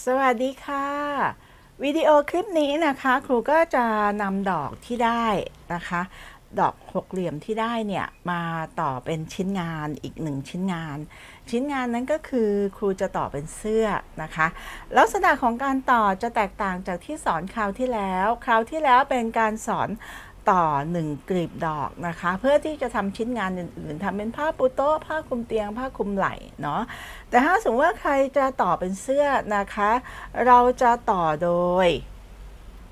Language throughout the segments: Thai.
สวัสดีค่ะ วิดีโอคลิปนี้นะคะ ครูก็จะนำดอกที่ได้นะคะ ดอกหกเหลี่ยมที่ได้เนี่ย มาต่อเป็นชิ้นงานอีกหนึ่งชิ้นงาน ชิ้นงานนั้นก็คือครูจะต่อเป็นเสื้อนะคะ ลักษณะของการต่อจะแตกต่างจากที่สอนคราวที่แล้ว คราวที่แล้วเป็นการสอน ต่อหนึ่งกลีบดอกนะคะ เพื่อที่จะทำชิ้นงานอื่นๆทำเป็นผ้าปูโต๊ะผ้าคลุมเตียง ผ้าคลุมไหล่เนาะแต่ถ้าสมมติว่าใครจะต่อเป็นเสื้อนะคะ เราจะต่อโดย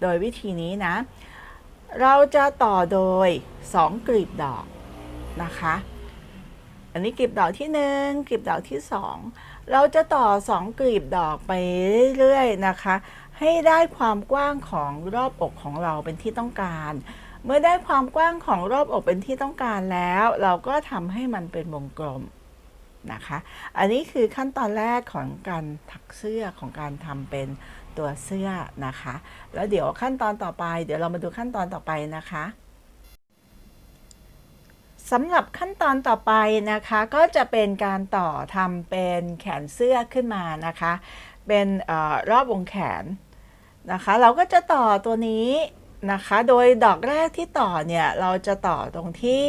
โดยวิธีนี้นะ เราจะต่อโดย 2 กลีบดอกนะคะ อันนี้กลีบดอกที่ 1กลีบดอกที่ 2 เราจะต่อ 2 กลีบดอกไปเรื่อยๆนะคะ ให้ได้ความกว้างของรอบอกของเราเป็นที่ต้องการ เมื่อได้ความกว้างของรอบอกเป็นที่ต้องการแล้ว เราก็ทำให้มันเป็นวงกลมนะคะ อันนี้คือขั้นตอนแรกของการถักเสื้อของการทำเป็นตัวเสื้อนะคะ แล้วเดี๋ยวขั้นตอนต่อไป เดี๋ยวเรามาดูขั้นตอนต่อไปนะคะสำหรับขั้นตอนต่อไปนะคะ ก็จะเป็นการต่อทำเป็นแขนเสื้อขึ้นมานะคะ เป็นออรอบวงแขนนะคะ เราก็จะต่อตัวนี้ นะคะ โดยดอกแรกที่ต่อเนี่ย เราจะต่อตรงที่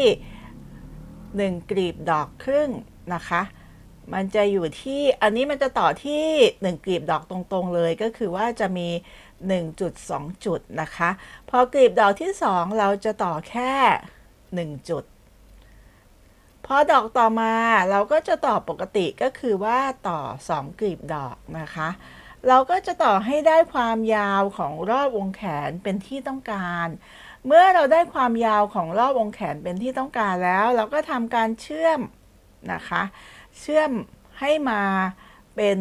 1 กลีบดอกครึ่งนะคะ มันจะอยู่ที่อันนี้มันจะต่อที่ 1 กลีบดอกตรงๆเลยก็คือว่าจะมี 1.2 จุดนะคะ พอกลีบดอกที่ 2 เราจะต่อแค่ 1 จุด พอดอกต่อมาเราก็จะต่อปกติก็คือว่าต่อ 2 กลีบดอกนะคะ เราก็จะต่อให้ได้ความยาวของรอบวงแขนเป็นที่ต้องการ เมื่อเราได้ความยาวของรอบวงแขนเป็นที่ต้องการแล้ว เราก็ทำการเชื่อมนะคะ เชื่อมให้มาเป็น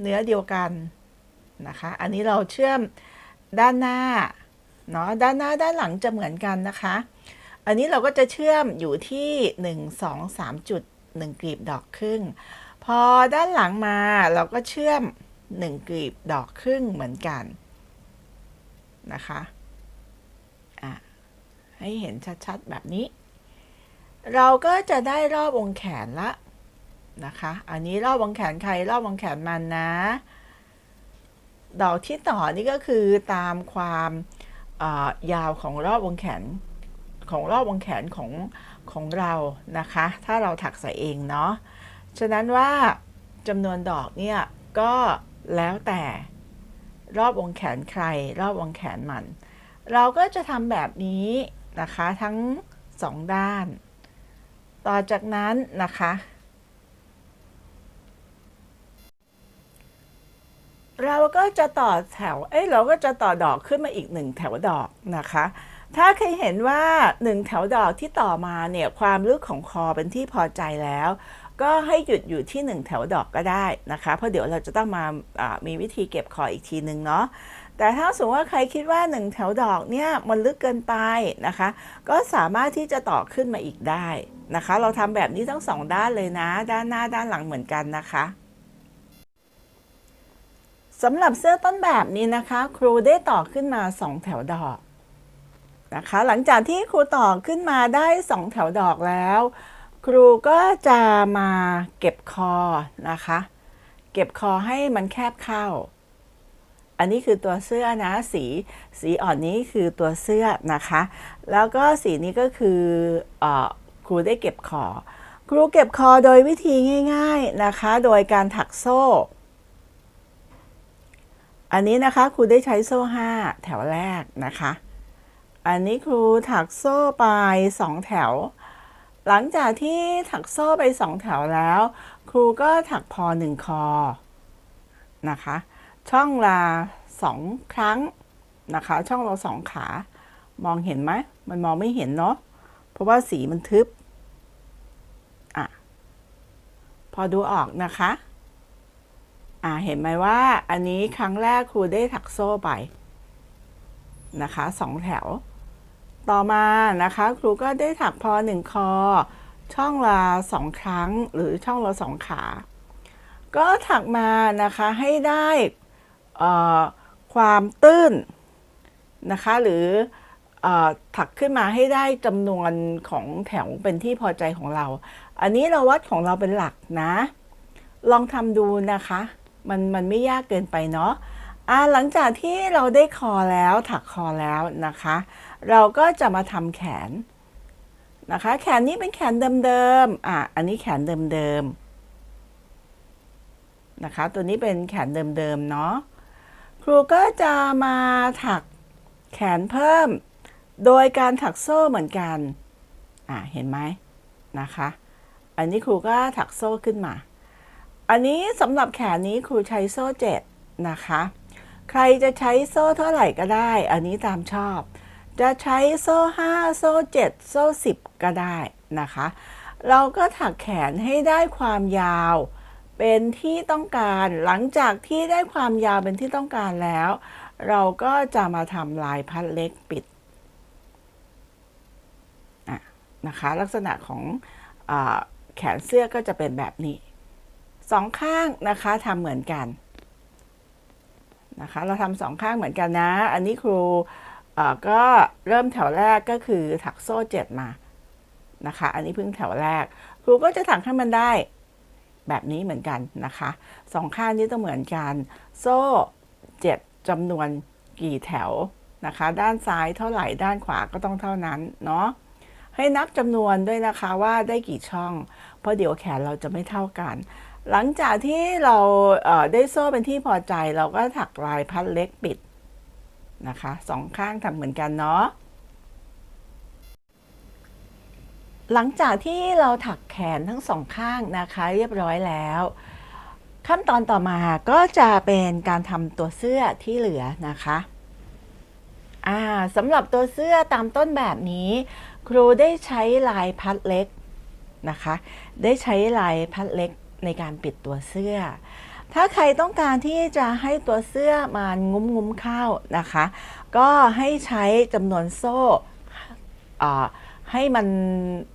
เนื้อเดียวกันนะคะ อันนี้เราเชื่อมด้านหน้าเนาะด้านหน้าด้านหลังจะเหมือนกันนะคะ อันนี้เราก็จะเชื่อมอยู่ที่ 1 2 3จุด1กลีบดอกครึ่ง พอด้านหลังมาเราก็เชื่อม 1กลีบดอกครึ่งเหมือนกันนะคะะให้เห็นชัดๆแบบนี้ เราก็จะได้รอบวงแขนละนะคะ อันนี้รอบวงแขนใครรอบวงแขนมันนะ ดอกที่ต่อนี่ก็คือตามความยาวของรอบวงแขนของรอบวงแขนของของเรานะคะ ถ้าเราถักใส่เองเนาะ ฉะนั้นว่าจำนวนดอกเนี่ยก็ แล้วแต่รอบวงแขนใคร รอบวงแขนมัน เราก็จะทำแบบนี้นะคะทั้งสองด้าน ต่อจากนั้นนะคะ เราก็จะต่อแถว เอ้ยเราก็จะต่อดอกขึ้นมาอีกหนึ่งแถวดอกนะคะ ถ้าเคยเห็นว่าหนึ่งแถวดอกที่ต่อมาเนี่ยความลึกของคอเป็นที่พอใจแล้ว ก็ให้หยุดอยู่ที่หนึ่งแถวดอกก็ได้นะคะ เพราะเดี๋ยวเราจะต้องมาามีวิธีเก็บคออีกทีหนึ่งเนาะแต่ถ้าสมมติว่าใครคิดว่าหนึ่งแถวดอกเนี่ยมันลึกเกินไปนะคะ ก็สามารถที่จะต่อขึ้นมาอีกได้นะคะ เราทำแบบนี้ทั้งสองด้านเลยนะ ด้านหน้าด้านหลังเหมือนกันนะคะสำหรับเสื้อต้นแบบนี้นะคะ ครูได้ต่อขึ้นมา 2 แถวดอกนะคะ หลังจากที่ครูต่อขึ้นมาได้ 2 แถวดอกแล้ว ครูก็จะมาเก็บคอนะคะ เก็บคอให้มันแคบเข้า อันนี้คือตัวเสื้อนะสีสีอ่อนนี้คือตัวเสื้อนะคะ แล้วก็สีนี้ก็คืออครูได้เก็บคอ ครูเก็บคอโดยวิธีง่าย ๆนะคะ โดยการถักโซ่ อันนี้นะคะครูได้ใช้โซ่5แถวแรกนะคะ อันนี้ครูถักโซ่ไป2แถว หลังจากที่ถักโซ่ไป2แถวแล้ว ครูก็ถักพอ1คอนะคะ ช่องละ2ครั้งนะคะ ช่องเราสองขา มองเห็นไหมมันมองไม่เห็นเนาะเพราะว่าสีมันทึบอะพอดูออกนะคะอ่าเห็นไหมว่าอันนี้ครั้งแรกครูได้ถักโซ่ไปนะคะสองแถว ต่อมานะคะครูก็ได้ถักพอหนึ่งคอ ช่องละสองครั้งหรือช่องละสองขา ก็ถักมานะคะให้ได้ความตื้นนะคะหรืออถักขึ้นมาให้ได้จำนวนของแถวเป็นที่พอใจของเรา อันนี้เราวัดของเราเป็นหลักนะ ลองทำดูนะคะ มันมันไม่ยากเกินไปเนาะ หลังจากที่เราได้คอแล้วถักคอแล้วนะคะ เราก็จะมาทำแขนนะคะ แขนนี้เป็นแขนเดิมๆอะอันนี้แขนเดิมๆนะคะ ตัวนี้เป็นแขนเดิมๆเนาะครูก็จะมาถักแขนเพิ่ม โดยการถักโซ่เหมือนกันอะเห็นไหมนะคะ อันนี้ครูก็ถักโซ่ขึ้นมา อันนี้สำหรับแขนนี้ครูใช้โซ่เจ็ดนะคะ ใครจะใช้โซ่เท่าไหร่ก็ได้ อันนี้ตามชอบ จะใช้โซ่5โซ่7โซ่10ก็ได้นะคะ เราก็ถักแขนให้ได้ความยาว เป็นที่ต้องการ หลังจากที่ได้ความยาวเป็นที่ต้องการแล้ว เราก็จะมาทำลายพัดเล็กปิดะนะคะลักษณะของอแขนเสื้อก็จะเป็นแบบนี้สองข้างนะคะทำเหมือนกัน นะคะ เราทำสองข้างเหมือนกันนะ อันนี้ครูก็เริ่มแถวแรกก็คือถักโซ่เจ็ดมานะคะ อันนี้เพิ่งแถวแรก ครูก็จะถักให้มันได้แบบนี้เหมือนกันนะคะสองข้างนี้ต้องเหมือนกัน โซ่เจ็ดจำนวนกี่แถวนะคะ ด้านซ้ายเท่าไหร่ด้านขวาก็ต้องเท่านั้นเนาะให้นับจำนวนด้วยนะคะว่าได้กี่ช่อง เพราะเดี๋ยวแขนเราจะไม่เท่ากัน หลังจากที่เราเได้โซ่เป็นที่พอใจเราก็ถักลายพัดเล็กปิดนะคะสองข้างทำเหมือนกันเนาะหลังจากที่เราถักแขนทั้งสองข้างนะคะ เรียบร้อยแล้ว ขั้นตอนต่อมาก็จะเป็นการทำตัวเสื้อที่เหลือนะคะอ่าสำหรับตัวเสื้อตามต้นแบบนี้ ครูได้ใช้ลายพัดเล็กนะคะ ได้ใช้ลายพัดเล็ก ในการปิดตัวเสื้อ ถ้าใครต้องการที่จะให้ตัวเสื้อมันงุ้มงุ้มๆเข้านะคะ ก็ให้ใช้จำนวนโซ่ให้มัน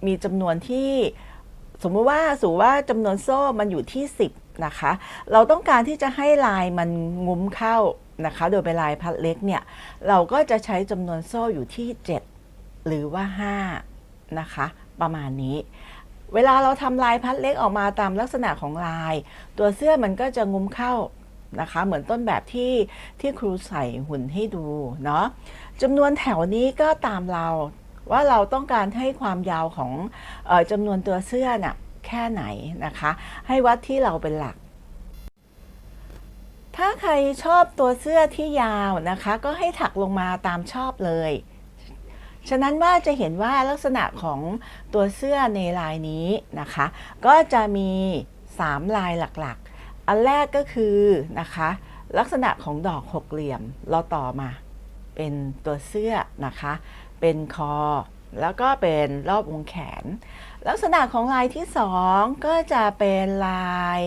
มีจำนวนที่สมมติว่าสูว่าจำนวนโซ่มันอยู่ที่ 10นะคะ เราต้องการที่จะให้ลายมันงุ้มเข้านะคะ โดยเป็นลายพัดเล็กเนี่ย เราก็จะใช้จำนวนโซ่อยู่ที่ 7 หรือว่า 5 นะคะ ประมาณนี้ เวลาเราทำลายพัดเล็กออกมาตามลักษณะของลาย ตัวเสื้อมันก็จะงุ้มเข้านะคะ เหมือนต้นแบบที่ที่ครูใส่หุ่นให้ดูเนาะจำนวนแถวนี้ก็ตามเราว่าเราต้องการให้ความยาวของออจำนวนตัวเสื้อน่ะแค่ไหนนะคะ ให้วัดที่เราเป็นหลัก ถ้าใครชอบตัวเสื้อที่ยาวนะคะ ก็ให้ถักลงมาตามชอบเลย ฉะนั้นว่าจะเห็นว่าลักษณะของตัวเสื้อในลายนี้นะคะ ก็จะมี 3 ลายหลักๆ อันแรกก็คือนะคะ ลักษณะของดอกหกเหลี่ยมเราต่อมา เป็นตัวเสื้อนะคะ เป็นคอ แล้วก็เป็นรอบวงแขน ลักษณะของลายที่สองก็จะเป็นลาย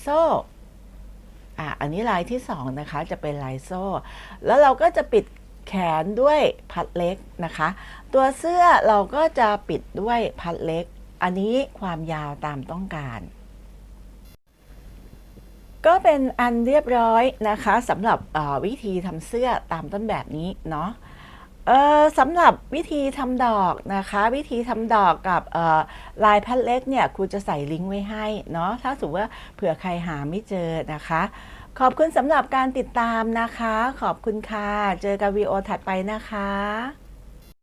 โซ่อะอันนี้ลายที่สองนะคะจะเป็นลายโซ่ แล้วเราก็จะปิด แขนด้วยพัดเล็กนะคะ ตัวเสื้อเราก็จะปิดด้วยพัดเล็ก อันนี้ความยาวตามต้องการ ก็เป็นอันเรียบร้อยนะคะสำหรับวิธีทำเสื้อตามต้นแบบนี้เนาะสำหรับวิธีทำดอกนะคะ วิธีทำดอกกับลายพัดเล็กเนี่ยครูจะใส่ลิงก์ไว้ให้เนาะถ้าสมมติว่าเผื่อใครหาไม่เจอนะคะ ขอบคุณสำหรับการติดตามนะคะ ขอบคุณค่ะ เจอกันวีโอถัดไปนะคะ